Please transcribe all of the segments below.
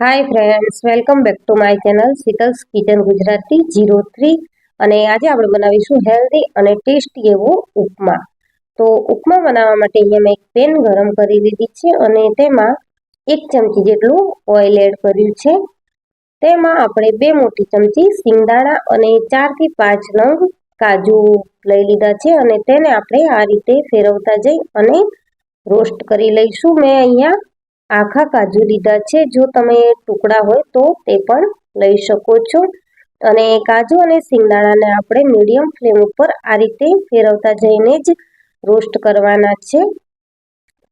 Hi friends welcome back to my channel Sheetal's kitchen Gujarati zero three અને આજે આપણે બનાવીશું હેલ્ધી અને ટેસ્ટી એવો ઉપમા. તો ઉપમા બનાવવા માટે અહીંયા મેં એક પેન ગરમ કરી લીધી છે અને તેમાં એક ચમચી જેટલું ઓઇલ એડ કર્યું છે. તેમાં આપણે બે મોટી ચમચી સિંગદાણા અને ચારથી પાંચ નંગ કાજુ લઈ લીધા છે અને તેને આપણે આ રીતે ફેરવતા જઈ અને રોસ્ટ કરી લઈશું. મેં અહીંયા આખા કાજુ લીધા છે. જો તમે ટુકડા હોય તો તે પણ લઈ શકો છો. અને કાજુ અને સિંગદાણાને આપણે મીડિયમ ફ્લેમ ઉપર આ રીતે ફેરવતા જઈને જ રોસ્ટ કરવાના છે.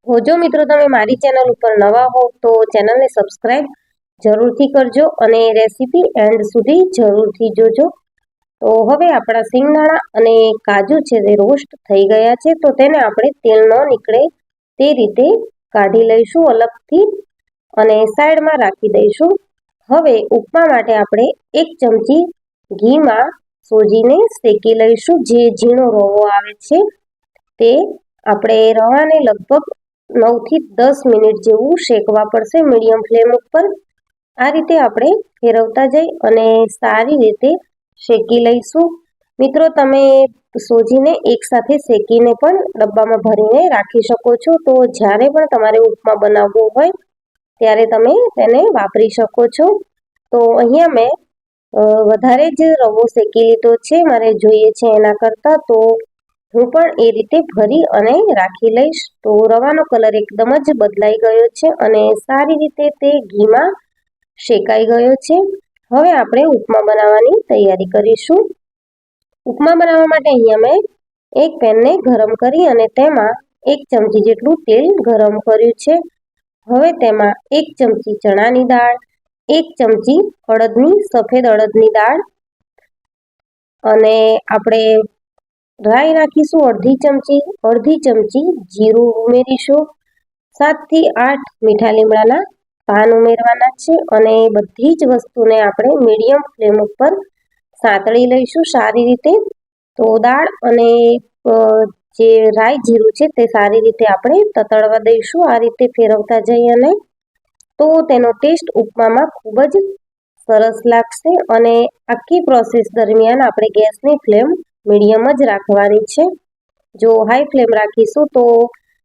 જો મિત્રો તમે મારી ચેનલ ઉપર નવા હો તો ચેનલને સબસ્ક્રાઈબ જરૂરથી કરજો અને રેસીપી એન્ડ સુધી જરૂરથી જોજો. તો હવે આપણા સિંગદાણા અને કાજુ છે તે રોસ્ટ થઈ ગયા છે. તો તેને આપણે તેલ ન નીકળે તે રીતે કાઢી લઈશું અલગથી અને સાઈડમાં રાખી દઈશું. હવે ઉપમા માટે આપણે એક ચમચી ઘીમાં સોજીને શેકી લઈશું. જે ઝીણો રવો આવે છે તે આપણે રવાને લગભગ નવથી દસ મિનિટ જેવું શેકવા પડશે મીડિયમ ફ્લેમ ઉપર. આ રીતે આપણે ફેરવતા જઈ અને સારી રીતે શેકી લઈશું. મિત્રો, તમે સોજીને એકસાથે શેકીને પણ ડબ્બામાં ભરીને રાખી શકો છો. તો જ્યારે પણ તમારે ઉપમા બનાવવો હોય, ત્યારે તમે તેને વાપરી શકો છો. તો અહીંયા મેં વધારે જ રવો શેકી લીધો છે, મારે જોઈએ છે એના કરતાં. તો હું પણ એ રીતે ભરી અને રાખી લઈશ. તો રવાનો કલર એકદમ જ બદલાઈ ગયો છે અને સારી રીતે તે ઘીમાં શેકાઈ ગયો છે. હવે આપણે ઉપમા બનાવવાની તૈયારી કરીશું. ઉપમા બનાવવા માટે અહીંયા મેં એક પેનને ગરમ કરી અને તેમાં એક ચમચી જેટલું તેલ ગરમ કર્યું છે. હવે તેમાં એક ચમચી ચણાની દાળ, એક ચમચી અડદની, સફેદ અડદની દાળ અને આપણે રાઈ નાખીશું અડધી ચમચી અડધી ચમચી જીરું ઉમેરીશું. સાતથી આઠ મીઠા લીમડાના પાન ઉમેરવાના છે અને બધી જ વસ્તુને આપણે મીડિયમ ફ્લેમ ઉપર સાંતળી લઈશું સારી રીતે. તો દાળ અને જે રાઈ જીરું છે તે સારી રીતે આપણે તતળવા દઈશું. આ રીતે ફેરવતા જઈ અને તો તેનો ટેસ્ટ ઉપમામાં ખૂબ જ સરસ લાગશે અને આખી પ્રોસેસ દરમિયાન આપણે ગેસની ફ્લેમ મીડિયમ જ રાખવાની છે. જો હાઈ ફ્લેમ રાખીશું તો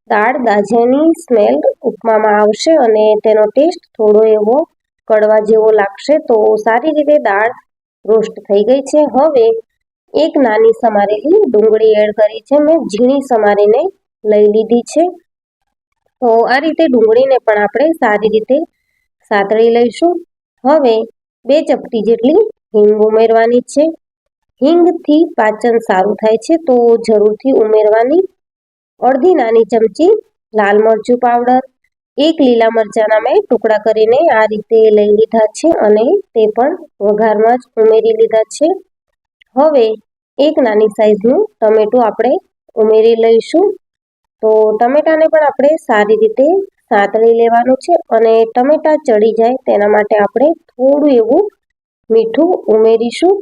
દાળ દાજાની સ્મેલ ઉપમામાં આવશે અને તેનો ટેસ્ટ થોડો એવો કડવા જેવો લાગશે. તો સારી રીતે દાળ રોસ્ટ થઈ ગઈ છે. હવે એક નાની સમારેલી ડુંગળી એડ કરી છે. મેં ઝીણી સમારીને લઈ લીધી છે. તો આ રીતે ડુંગળીને પણ આપણે સારી રીતે સાતળી લઈશું. હવે બે ચપટી જેટલી હિંગ ઉમેરવાની છે. હિંગથી પાચન સારું થાય છે. તો જરૂરથી ઉમેરવાની. અડધી નાની ચમચી લાલ મરચું પાવડર એક લીલા મરચાંના મેં ટુકડા કરીને આ રીતે લઈ લીધા છે અને તે પણ વઘારમાં જ ઉમેરી લીધા છે. હવે એક નાની સાઈઝનું ટમેટું આપણે ઉમેરી લઈશું. તો ટમેટાને પણ આપણે સારી રીતે સાતળી લેવાનું છે અને ટમેટા ચડી જાય તેના માટે આપણે થોડું એવું મીઠું ઉમેરીશું.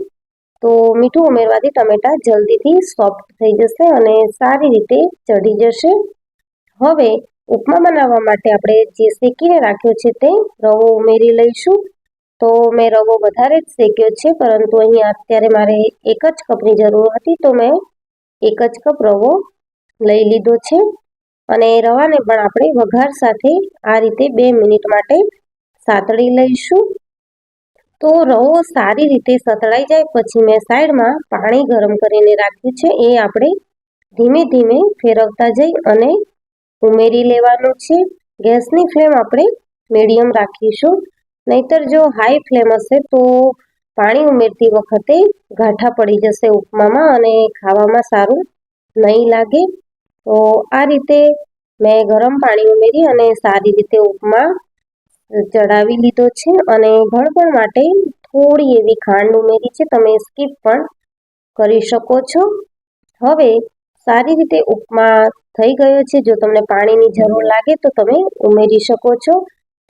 તો મીઠું ઉમેરવાથી ટમેટા જલ્દીથી સોફ્ટ થઈ જશે અને સારી રીતે ચડી જશે. હવે ઉપમા બનાવવા માટે આપણે જે શેકીને રાખ્યો છે તે રવો ઉમેરી લઈશું. તો મેં રવો વધારે જ શેક્યો છે, પરંતુ અહીંયા અત્યારે મારે એક જ કપની જરૂર હતી, તો મેં એક જ કપ રવો લઈ લીધો છે. અને રવાને પણ આપણે વઘાર સાથે આ રીતે બે મિનિટ માટે સાતળી લઈશું. તો રવો સારી રીતે સતળાઈ જાય, પછી મેં સાઈડમાં પાણી ગરમ કરીને રાખ્યું છે. એ આપણે ધીમે ધીમે ફેરવતા જઈ અને ઉમેરી લેવાનું છે. ગેસની ફ્લેમ આપણે મીડિયમ રાખીશું. નહીતર જો હાઈ ફ્લેમ હશે તો પાણી ઉમેરતી વખતે ગાંઠા પડી જશે ઉપમામાં અને ખાવામાં સારું નહીં લાગે. તો આ રીતે મેં ગરમ પાણી ઉમેરી અને સારી રીતે ઉપમા ચડાવી લીધો છે અને ભણપણ માટે થોડી એવી ખાંડ ઉમેરી છે. તમે સ્કીપ પણ કરી શકો છો. હવે સારી રીતે ઉપમા થઈ ગયો છે. જો તમને પાણીની જરૂર લાગે તો તમે ઉમેરી શકો છો.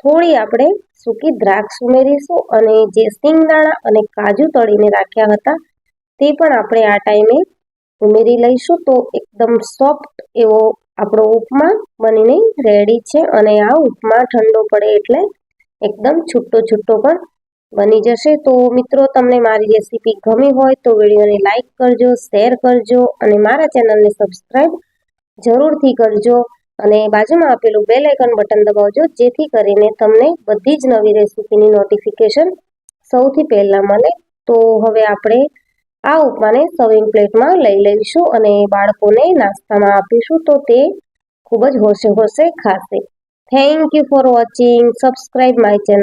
થોડી આપણે સૂકી દ્રાક્ષ ઉમેરીશું અને જે સિંગદાણા અને કાજુ તળીને રાખ્યા હતા તે પણ આપણે આ ટાઈમે ઉમેરી લઈશું. તો એકદમ સોફ્ટ એવો આપણો ઉપમા બનીને રેડી છે અને આ ઉપમા ઠંડો પડે એટલે એકદમ છૂટો છૂટો પણ બની જશે. તો મિત્રો, તમને મારી રેસીપી ગમી હોય તો વિડીયોને લાઇક કરજો શેર કરજો અને મારા ચેનલને સબસ્ક્રાઈબ જરૂરથી કરજો અને બાજુમાં આપેલું બેલ આઇકન બટન દબાવજો, જેથી કરીને તમને બધી જ નવી રેસીપીની નોટિફિકેશન સૌથી પહેલાં મળે. તો હવે આપણે આ ઉપમાને સર્વિંગ પ્લેટમાં લઈ લઈશું અને બાળકોને નાસ્તામાં આપીશું તો તે ખૂબ જ હોશે હોશે ખાશે. Thank you for watching subscribe my channel